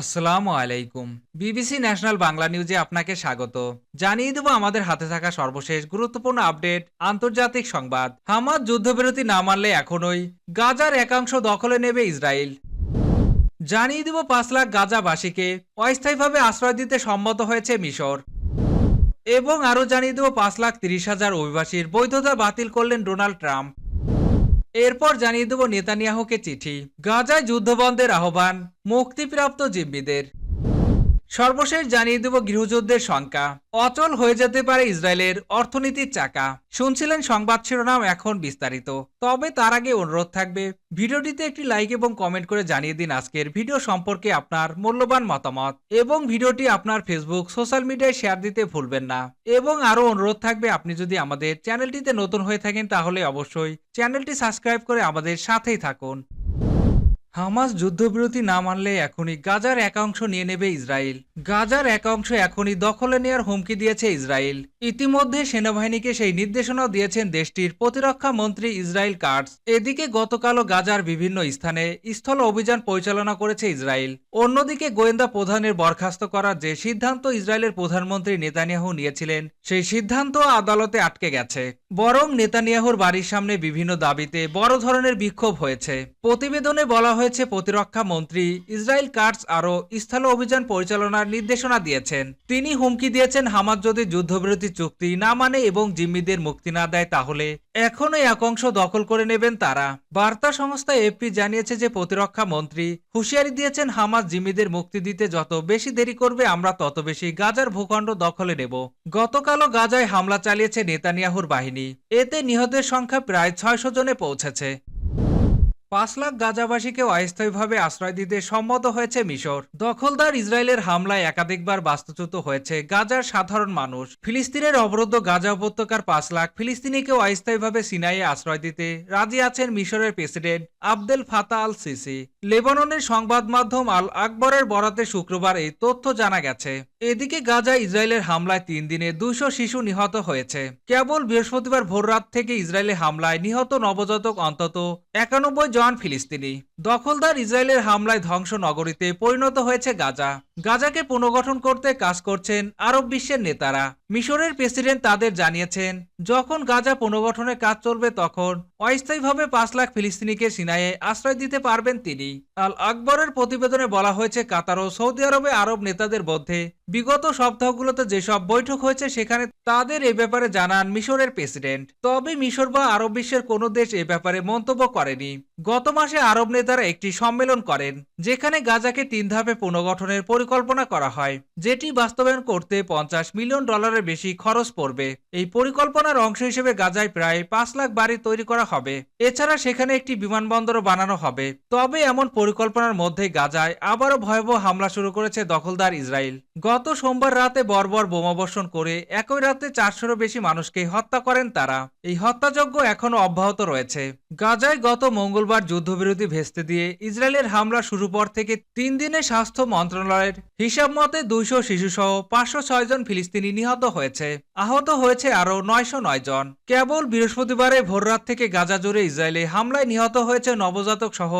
আসসালামু আলাইকুম। BBC national Bangla নিউজে আপনাকে স্বাগত। জানিয়ে দেব আমাদের হাতে থাকা সর্বশেষ গুরুত্বপূর্ণ আপডেট, আন্তর্জাতিক সংবাদ। হামাদ যুদ্ধবিরতি না মানলে এখনই গাজার একাংশ দখলে নেবে ইসরায়েল। জানিয়ে দেব পাঁচ লাখ গাজাবাসীকে অস্থায়ীভাবে আশ্রয় দিতে সম্মত হয়েছে মিশর। এবং আরও জানিয়ে দেব পাঁচ লাখ তিরিশ হাজার অভিবাসীর বৈধতা বাতিল করলেন ডোনাল্ড ট্রাম্প। এরপর জানিয়ে দেব নেতানিয়াহুকে চিঠি। গাজায় যুদ্ধবন্ধের আহ্বান মুক্তিপ্রাপ্ত জিম্মিদের। সর্বশেষ জানিয়ে দেব গৃহযুদ্ধের শঙ্কা। অচল হয়ে যেতে পারে ইসরায়েলের অর্থনীতির চাকা। শুনছিলেন সংবাদ শিরোনাম এখন বিস্তারিত। তবে তার আগে অনুরোধ থাকবে, ভিডিওটিতে একটি লাইক এবং কমেন্ট করে জানিয়ে দিন আজকের ভিডিও সম্পর্কে আপনার মূল্যবান মতামত। এবং ভিডিওটি আপনার ফেসবুক সোশ্যাল মিডিয়ায় শেয়ার দিতে ভুলবেন না। এবং আরও অনুরোধ থাকবে, আপনি যদি আমাদের চ্যানেলটিতে নতুন হয়ে থাকেন, তাহলে অবশ্যই চ্যানেলটি সাবস্ক্রাইব করে আমাদের সাথেই থাকুন। হামাস যুদ্ধবিরতি না মানলে এখনই গাজার একাংশ নিয়ে নেবে ইসরায়েল। গাজার একাংশ এখনই দখলে নেওয়ার হুমকি দিয়েছে ইসরায়েল। ইতিমধ্যে সেনাবাহিনীকে সেই নির্দেশনাও দিয়েছেন দেশটির প্রতিরক্ষা মন্ত্রী ইসরায়েল কার্টস এদিকে গতকালও গাজার বিভিন্ন স্থানে স্থল অভিযান পরিচালনা করেছে ইসরায়েল অন্যদিকে গোয়েন্দা প্রধানের বরখাস্ত করার যে সিদ্ধান্ত ইসরায়েলের প্রধানমন্ত্রী নেতানিয়াহু নিয়েছিলেন, সেই সিদ্ধান্ত আদালতে আটকে গেছে। বরং নেতানিয়াহুর বাড়ির সামনে বিভিন্ন দাবিতে বড় ধরনের বিক্ষোভ হয়েছে। প্রতিবেদনে বলা হয়েছে, প্রতিরক্ষা মন্ত্রী ইসরায়েল কার্টস আরও স্থল অভিযান পরিচালনার নির্দেশনা দিয়েছেন। তিনি হুমকি দিয়েছেন হামাজ যদি যুদ্ধবিরতি চুক্তি না মানে এবং জিম্মিদের মুক্তি না দেয় তাহলে? এখনই এক অংশ দখল করে নেবেন তারা। বার্তা সংস্থা এফপি জানিয়েছে যে প্রতিরক্ষা মন্ত্রী হুঁশিয়ারি দিয়েছেন হামাজ জিম্মিদের মুক্তি দিতে যত বেশি দেরি করবে, আমরা তত বেশি গাজার ভূখণ্ড দখলে নেব। গতকালও গাজায় হামলা চালিয়েছে নেতানিয়াহুর বাহিনী। এতে নিহতের সংখ্যা প্রায় ছয়শো জনে পৌঁছেছে। পাঁচ লাখ গাজাবাসীকে অস্থায়ীভাবে আশ্রয় দিতে সম্মত হয়েছে মিশর। দখলদার ইসরায়েলের হামলায় একাধিকবার বাস্তুচ্যুত হয়েছে গাজার সাধারণ মানুষ। ফিলিস্তিনের অবরুদ্ধ গাজা উপত্যকার পাঁচ লাখ ফিলিস্তিনিকে অস্থায়ীভাবে সিনাইয়ে আশ্রয় দিতে রাজি আছেন মিশরের প্রেসিডেন্ট আবদেল ফাতা আল সিসি লেবাননের সংবাদ মাধ্যম আল আকবরের বরাতে শুক্রবার এই তথ্য জানা গেছে। এদিকে গাজা ইসরায়েলের হামলায় তিন দিনে দুশো শিশু নিহত হয়েছে। কেবল বৃহস্পতিবার ভোররাত থেকে ইসরায়েলের হামলায় নিহত নবজাতক অন্তত একানব্বই জন ফিলিস্তিনি। দখলদার ইসরায়েলের হামলায় ধ্বংস নগরীতে পরিণত হয়েছে গাজা। গাজাকে পুনর্গঠন করতে কাজ করছেন আরব বিশ্বের নেতারা। মিশরের প্রেসিডেন্ট তাদের জানিয়েছেন, যখন গাজা পুনর্গঠনের কাজ চলবে তখন অস্থায়ীভাবে পাঁচ লাখ ফিলিস্তিনিকে সিনাইয়ে আশ্রয় দিতে পারবেন তিনি। আল আকবরের প্রতিবেদনে বলা হয়েছে, কাতার ও সৌদি আরবে আরব নেতাদের মধ্যে বিগত সপ্তাহগুলোতে যেসব বৈঠক হয়েছে সেখানে তাদের এ ব্যাপারে জানান মিশরের প্রেসিডেন্ট। তবে মিশর বা আরব বিশ্বের কোনো দেশ এ ব্যাপারে মন্তব্য করেনি। গত মাসে আরব নেতারা একটি সম্মেলন করেন, যেখানে গাজাকে তিন ধাপে পুনর্গঠনের পরিকল্পনা করা হয়, যেটি বাস্তবায়ন করতে পঞ্চাশ মিলিয়ন ডলারের বেশি খরচ পড়বে। এই পরিকল্পনার অংশ হিসেবে গাজায় প্রায় পাঁচ লাখ বাড়ি তৈরি করা হবে। এছাড়া সেখানে একটি বিমানবন্দরও বানানো হবে। তবে এমন পরিকল্পনার মধ্যে গাজায় আবারও ভয়াবহ হামলা শুরু করেছে দখলদার ইসরায়েল। গত সোমবার রাতে বর্বর বোমাবর্ষণ করে একই রাতে চারশোরও বেশি মানুষকে হত্যা করেন তারা। এই হত্যাযজ্ঞ এখনও অব্যাহত রয়েছে। গাজায় গত মঙ্গলবার যুদ্ধবিরতি ভেস্তে দিয়ে ইসরায়েলের হামলা শুরু পর থেকে তিন দিনে স্বাস্থ্য মন্ত্রণালয়ের হিসাব মতে দুইশো শিশুসহ পাঁচশো ছয় জন ফিলিস্তিনি নিহত হয়েছে। আহত হয়েছে আরও নয়শো নয় জন। কেবল বৃহস্পতিবারে ভোররাত থেকে গাজা জুড়ে ইসরায়েলে হামলায় নিহত হয়েছে নবজাতক সহ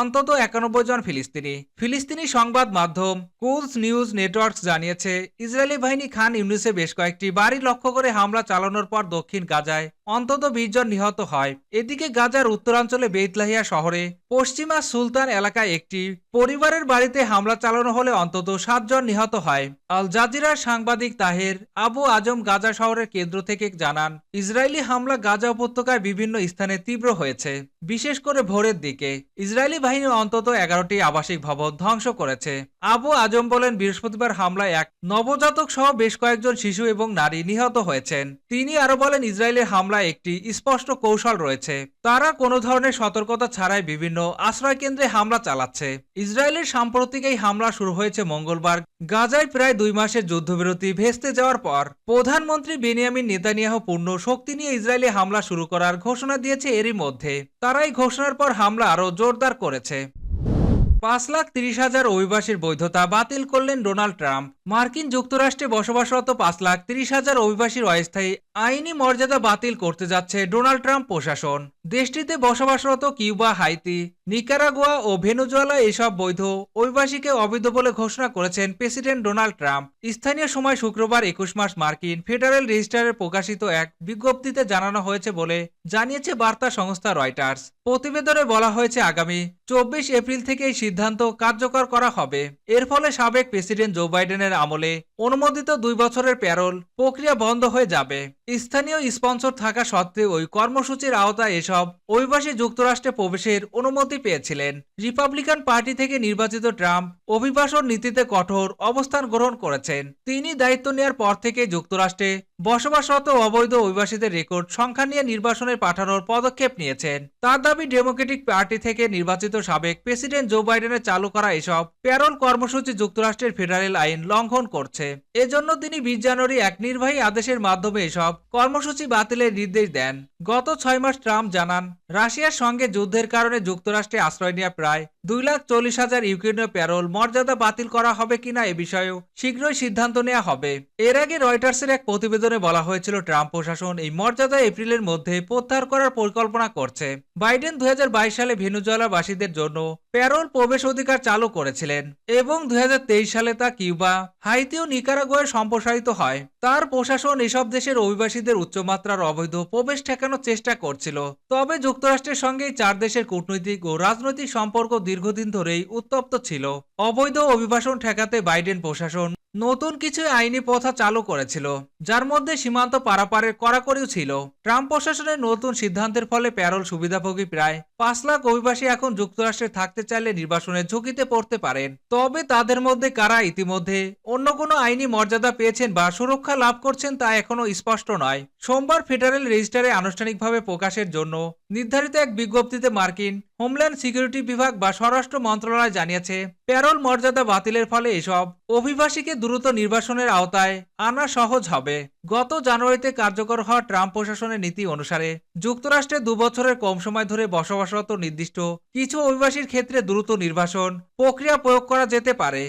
অন্তত একানব্বই জন ফিলিস্তিনি। ফিলিস্তিনি সংবাদ মাধ্যম কুলস নিউজ নেটওয়ার্কস জানিয়েছে, ইসরায়েলি বাহিনী খান ইউনিসে বেশ কয়েকটি বাড়ি লক্ষ্য করে হামলা চালানোর পর দক্ষিণ গাজায় অন্তত বিশ জন নিহত হয়। এদিকে গাজার উত্তরাঞ্চলে বেতলাহিয়া শহরে পশ্চিমা সুলতান এলাকায় একটি পরিবারের বাড়িতে হামলা চালানো হলে অন্তত সাতজন নিহত হয়। আল জাজিরার সাংবাদিক তাহের আবু আজম গাজা শহরের কেন্দ্র থেকে জানান, ইসরায়েলি হামলা গাজা উপত্যকায় বিভিন্ন স্থানে তীব্র হয়েছে। বিশেষ করে ভোরের দিকে ইসরায়েলি বাহিনী অন্তত এগারোটি আবাসিক ভবন ধ্বংস করেছে। আবু আজম বলেন, বৃহস্পতিবার হামলায় এক নবজাতক সহ বেশ কয়েকজন শিশু এবং নারী নিহত হয়েছেন। তিনি আরও বলেন, ইসরায়েলের হামলায় একটি স্পষ্ট কৌশল রয়েছে। তারা কোনো ধরনের সতর্কতা ছাড়াই বিভিন্ন আশ্রয় কেন্দ্রে হামলা চালাচ্ছে। ইসরায়েলের সাম্প্রতিক এই হামলা শুরু হয়েছে মঙ্গলবার। গাজায় প্রায় দুই মাসের যুদ্ধবিরতি ভেস্তে যাওয়ার পর প্রধানমন্ত্রী বেনিয়ামিন নেতানিয়াহু পূর্ণ শক্তি নিয়ে ইসরায়েলে হামলা শুরু করার ঘোষণা দিয়েছে এরই মধ্যে। তারা এই ঘোষণার পর হামলা আরও জোরদার করেছে। পাঁচ লাখ তিরিশ হাজার অভিবাসীর বৈধতা বাতিল করলেন ডোনাল্ড ট্রাম্প। মার্কিন যুক্তরাষ্ট্রে বসবাসরত পাঁচ লাখ তিরিশ হাজার অভিবাসীর অস্থায়ী আইনি মর্যাদা বাতিল করতে যাচ্ছে ডোনাল্ড ট্রাম্প প্রশাসন। দেশটিতে বসবাসরত কিউবা, হাইতি, নিকারাগুয়া ও ভেনুজুয়েলা এসব বৈধ অভিবাসীকে অবৈধ বলে ঘোষণা করেছেন প্রেসিডেন্ট ডোনাল্ড ট্রাম্প। স্থানীয় সময় শুক্রবার একুশ মাস মার্কিন ফেডারেল রেজিস্টারে প্রকাশিত এক বিজ্ঞপ্তিতে জানানো হয়েছে বলে জানিয়েছে বার্তা সংস্থা রয়টার্স। প্রতিবেদনে বলা হয়েছে, আগামী চব্বিশ এপ্রিল থেকে এই সিদ্ধান্ত কার্যকর করা হবে। এর ফলে সাবেক প্রেসিডেন্ট জো বাইডেনের আমলে অনুমোদিত দুই বছরের প্যারোল প্রক্রিয়া বন্ধ হয়ে যাবে। স্থানীয় স্পন্সর থাকা সত্ত্বেও ওই কর্মসূচির আওতায় এসব অভিবাসী যুক্তরাষ্ট্রে প্রবেশের অনুমতি পেয়েছিলেন। রিপাবলিকান পার্টি থেকে নির্বাচিত ট্রাম্প অভিবাসন নীতিতে কঠোর অবস্থান গ্রহণ করেছেন। তিনি দায়িত্ব নেওয়ার পর থেকে যুক্তরাষ্ট্রে বসবাসরত অবৈধ অভিবাসীদের রেকর্ড সংখ্যা নিয়ে নির্বাসনে পাঠানোর পদক্ষেপ নিয়েছেন। তার দাবি, ডেমোক্রেটিক পার্টি থেকে নির্বাচিত সাবেক প্রেসিডেন্ট জো বাইডেনের চালু করা এসব প্যারোল কর্মসূচি যুক্তরাষ্ট্রের ফেডারেল আইন লঙ্ঘন করছে। এজন্য তিনি বিশ জানুয়ারি এক নির্বাহী আদেশের মাধ্যমে এসব কর্মসূচি বাতিলের নির্দেশ দেন। গত ছয় মাস ট্রাম্প জানান, রাশিয়ার সঙ্গে যুদ্ধের কারণে যুক্তরাষ্ট্রে আশ্রয় নেওয়া প্রায় দুই লাখ চল্লিশ হাজার ইউক্রেনীয় প্যারোল মর্যাদা বাতিল করা হবে কিনা এ বিষয়েও শীঘ্রই সিদ্ধান্ত নেওয়া হবে। এর আগে রয়টার্সের এক প্রতিবেদনে বলা হয়েছিল, ট্রাম্প প্রশাসন এই মর্যাদা এপ্রিলের মধ্যে প্রত্যাহার করার পরিকল্পনা করছে। বাইডেন দুই হাজার বাইশ সালে ভেনুজুয়েলাবাসীদের জন্য প্যারোল প্রবেশ অধিকার চালু করেছিলেন এবং দু হাজার তেইশ সালে তা কিউবা, হাইতি ও নিকারাগোয়ে সম্প্রসারিত হয়। তার প্রশাসন এসব দেশের অভিবাসীদের উচ্চমাত্রার অবৈধ প্রবেশ ঠেকানোর চেষ্টা করছিল। তবে যুক্তরাষ্ট্রের সঙ্গে চার দেশের কূটনৈতিক ও রাজনৈতিক সম্পর্ক দীর্ঘদিন ধরেই উত্তপ্ত ছিল। অবৈধ অভিবাসন ঠেকাতে বাইডেন প্রশাসন নতুন কিছু আইনি প্রথা চালু করেছিল, যার মধ্যে সীমান্ত পারাপারের কড়াকড়িও ছিল। ট্রাম্প প্রশাসনের নতুন সিদ্ধান্তের ফলে প্যারোল সুবিধাভোগী প্রায় পাঁচ লাখ অভিবাসী এখন যুক্তরাষ্ট্রে থাকতে চাইলে নির্বাসনের ঝুঁকিতে পড়তে পারেন। তবে তাদের মধ্যে কারা ইতিমধ্যে অন্য কোনো আইনি মর্যাদা পেয়েছেন বা সুরক্ষা লাভ করছেন তা এখনও স্পষ্ট নয়। সোমবার ফেডারেল রেজিস্টারে আনুষ্ঠানিকভাবে প্রকাশের জন্য নির্ধারিত এক বিজ্ঞপ্তিতে মার্কিন হোমল্যান্ড সিকিউরিটি বিভাগ বা স্বরাষ্ট্র মন্ত্রণালয় জানিয়েছে, প্যারোল মর্যাদা বাতিলের ফলে এসব অভিবাসীকে দ্রুত নির্বাসনের আওতায় আনা সহজ হবে। গত জানুয়ারিতে কার্যকর হওয়া ট্রাম্প প্রশাসনের নীতি অনুসারে যুক্তরাষ্ট্রে দু বছরের কম সময় ধরে বসবাসরত নির্দিষ্ট কিছু অভিবাসীর ক্ষেত্রে দ্রুত নির্বাসন প্রক্রিয়া প্রয়োগ করা যেতে পারে।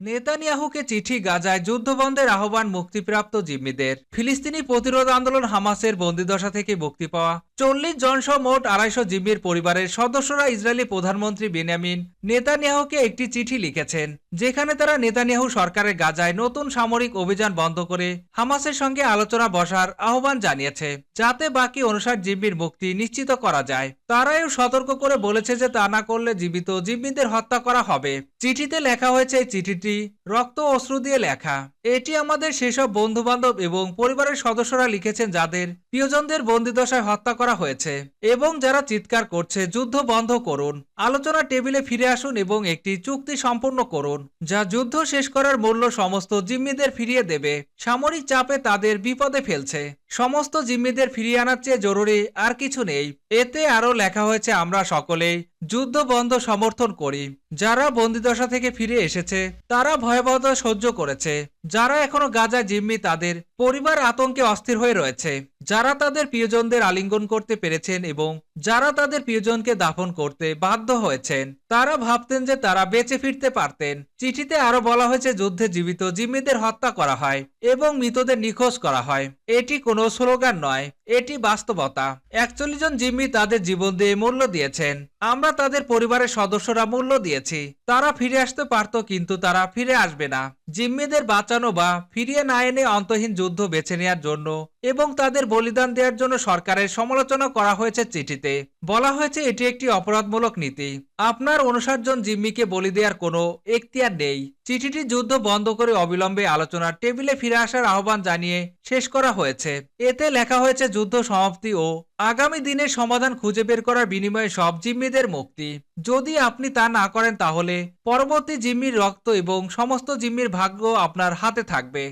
নেতানিয়াহুকে চিঠি গাজায় যুদ্ধবন্ধের আহ্বান মুক্তিপ্রাপ্ত জিম্মিদের। ফিলিস্তিনি প্রতিরোধ আন্দোলন হামাসের বন্দিদশা থেকে মুক্তি পাওয়া। চল্লিশ জনসহ মোট আড়াইশো জিম্মির পরিবারের সদস্যরা ইসরায়েলি প্রধানমন্ত্রী বেনিয়ামিন নেতানিয়াহুকে একটি চিঠি লিখেছেন, যেখানে তারা নেতানিয়াহু সরকারের গাজায় নতুন সামরিক অভিযান বন্ধ করে হামাসের সঙ্গে আলোচনা বসার আহ্বান জানিয়েছে, যাতে বাকি অনুসার জিম্মির মুক্তি নিশ্চিত করা যায়। তারাও সতর্ক করে বলেছে যে তা না করলে জীবিত জিম্মিদের হত্যা করা হবে। চিঠিতে লেখা হয়েছে এই চিঠিটি রক্ত অশ্রু দিয়ে লেখা। এটি আমাদের সেসব বন্ধু বান্ধব এবং পরিবারের সদস্যরা লিখেছেন যাদের প্রিয়জনদের বন্দিদশায় হত্যা করা হয়েছে এবং যারা চিৎকার করছে, যুদ্ধ বন্ধ করুন, আলোচনা টেবিলে ফিরে আসুন এবং একটি চুক্তি সম্পূর্ণ করুন, যা যুদ্ধ শেষ করার মূল্য সমস্ত জিম্মিদের ফিরিয়ে দেবে। সামরিক চাপে তাদের বিপদে ফেলছে। সমস্ত জিম্মিদের ফিরিয়ে আনার চেয়ে জরুরি আর কিছু নেই। এতে আরও লেখা হয়েছে, আমরা সকলেই যুদ্ধ বন্ধ সমর্থন করি। যারা বন্দিদশা থেকে ফিরে এসেছে, তারা ভয়াবহতা সহ্য করেছে। যারা এখনও গাজা জিম্মি, তাদের পরিবার আতঙ্কে অস্থির হয়ে রয়েছে। যারা তাদের প্রিয়জনদের আলিঙ্গন করতে পেরেছেন এবং যারা তাদের প্রিয়জনকে দাফন করতে বাধ্য হয়েছেন, তারা ভাবতেন যে তারা বেঁচে ফিরতে পারতেন। চিঠিতে আরও বলা হয়েছে, যুদ্ধে জীবিত জিম্মিদের হত্যা করা হয় এবং মৃতদের নিখোঁজ করা হয়। এটি কোনো স্লোগান নয়। এটি বাস্তবতা। একচল্লিশ জন জিম্মি তাদের জীবন দিয়ে মূল্য দিয়েছেন। আমরা তাদের পরিবারের সদস্যরা মূল্য দিয়েছি। তারা ফিরে আসতে পারত কিন্তু তারা ফিরে আসবে না। জিম্মিদের বাঁচানো বা ফিরিয়ে না এনে অন্তহীন যুদ্ধ বেছে নেওয়ার জন্য এবং তাদের বলিদান দেওয়ার জন্য সরকারের সমালোচনা করা হয়েছে চিঠিতে। বলা হয়েছে এটি একটি অপরাধমূলক নীতি। আপনার উনষাট জন জিম্মিকে বলি দেওয়ার কোনো এখতিয়ার নেই। চিঠিটি যুদ্ধ বন্ধ করে অবিলম্বে আলোচনার টেবিলে ফিরে আসার আহ্বান জানিয়ে শেষ করা হয়েছে। এতে লেখা হয়েছে, যুদ্ধ সমাপ্তি ও আগামী দিনের সমাধান খুঁজে বের করার বিনিময়ে সব জিম্মিদের মুক্তি। যদি আপনি তা না করেন তাহলে পরবর্তী জিম্মির রক্ত এবং সমস্ত জিম্মির ভাগ্য আপনার হাতে থাকবে।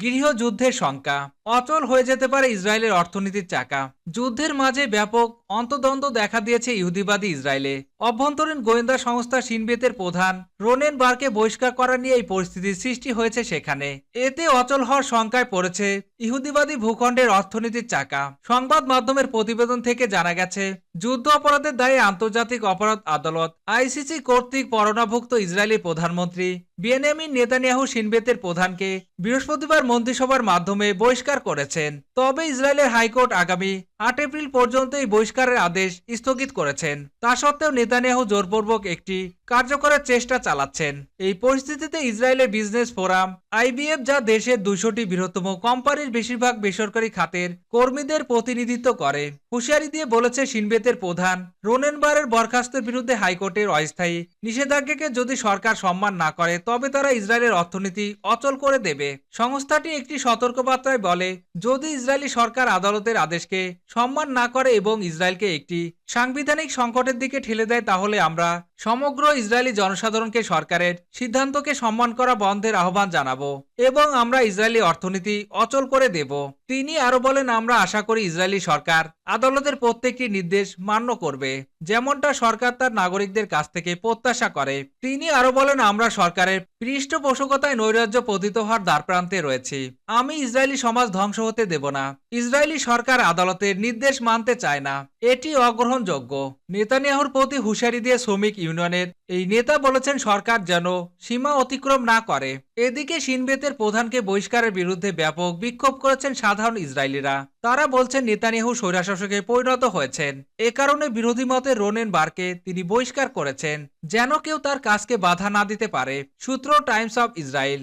গৃহযুদ্ধের শঙ্কা অচল হয়ে যেতে পারে ইসরায়েলের অর্থনীতির চাকা। যুদ্ধের মাঝে ব্যাপক অন্তদ্বন্দ্ব দেখা দিয়েছে ইহুদিবাদী ইসরায়েলে। অভ্যন্তরীণ গোয়েন্দা সংস্থা সিনবেতের প্রধান রোনেন বারকে বহিষ্কার করা নিয়ে এই পরিস্থিতির সৃষ্টি হয়েছে সেখানে। এতে অচল হওয়ার শঙ্কায় পড়েছে ইহুদিবাদী ভূখণ্ডের অর্থনীতির চাকা। সংবাদ মাধ্যমের প্রতিবেদন থেকে জানা গেছে, যুদ্ধ অপরাধের দায়ে আন্তর্জাতিক অপরাধ আদালত আইসিসি কর্তৃক পরনাভুক্ত ইসরায়েলি প্রধানমন্ত্রী বিয়েনামিন নেতানিয়াহু সিনবেতের প্রধানকে বৃহস্পতিবার মন্ত্রিসভার মাধ্যমে বহিষ্কার করেছেন। তবে ইসরায়েলের হাইকোর্ট আগামী আট এপ্রিল পর্যন্ত এই বহিষ্কারের আদেশ স্থগিত করেছেন। তা সত্ত্বেও নেতানিয়াহু জোরপূর্বক একটি কার্যকরের চেষ্টা চালাচ্ছেন। এই পরিস্থিতিতে ইসরায়েলের বিজনেস ফোরাম, আইবিএফ যা দেশের দুশোটি বৃহত্তম কোম্পানির বেশিরভাগ বেসরকারি খাতের কর্মীদের প্রতিনিধিত্ব করে, হুঁশিয়ারি দিয়ে বলেছে সিনবেতের প্রধান রোনেনবারের বরখাস্তের বিরুদ্ধে হাইকোর্টের অস্থায়ী নিষেধাজ্ঞাকে যদি সরকার সম্মান না করে, তবে তারা ইসরায়েলের অর্থনীতি অচল করে দেবে। সংস্থাটি একটি সতর্কবার্তায় বলে, যদি ইসরায়েলি সরকার আদালতের আদেশকে সম্মান না করে এবং ইসরায়েলকে একটি সাংবিধানিক সংকটের দিকে ঠেলে দেয়, তাহলে আমরা সমগ্র ইসরায়েলি জনসাধারণকে সরকারের সিদ্ধান্তকে সম্মান করা বন্ধের আহ্বান জানাব। এবং আমরা ইসরায়েলি অর্থনীতি অচল করে দেব। তিনি আরও বলেন, আমরা আশা করি ইসরায়েলি সরকার আদালতের প্রত্যেকটি নির্দেশ মান্য করবে। যেমনটা সরকার তার নাগরিকদের কাছ থেকে প্রত্যাশা করে। তিনি আরও বলেন, আমরা সরকারের পৃষ্ঠপোষকতায় নৈরাজ্য পতিত হওয়ার দ্বারপ্রান্তে রয়েছি। আমি ইসরায়েলি সমাজ ধ্বংস হতে দেব না। ইসরায়েলি সরকার আদালতের নির্দেশ মানতে চায় না। এটি অগ্রহণযোগ্য। নেতানিয়াহুর প্রতি হুঁশিয়ারি দিয়ে শ্রমিক ইউনিয়নের এই নেতা বলেছেন সরকার যেন সীমা অতিক্রম না করে। এদিকে সিনবেতের প্রধানকে বহিষ্কারের বিরুদ্ধে ব্যাপক বিক্ষোভ করেছেন সাধারণ ইসরায়েলিরা। তারা বলছেন নেতানিয়াহু স্বৈরাশাসকে পরিণত হয়েছেন। এ কারণে বিরোধী মতে রোনেন বারকে তিনি বহিষ্কার করেছেন, যেন কেউ তার কাজকে বাধা না দিতে পারে, সূত্র টাইমস অব ইসরায়েল।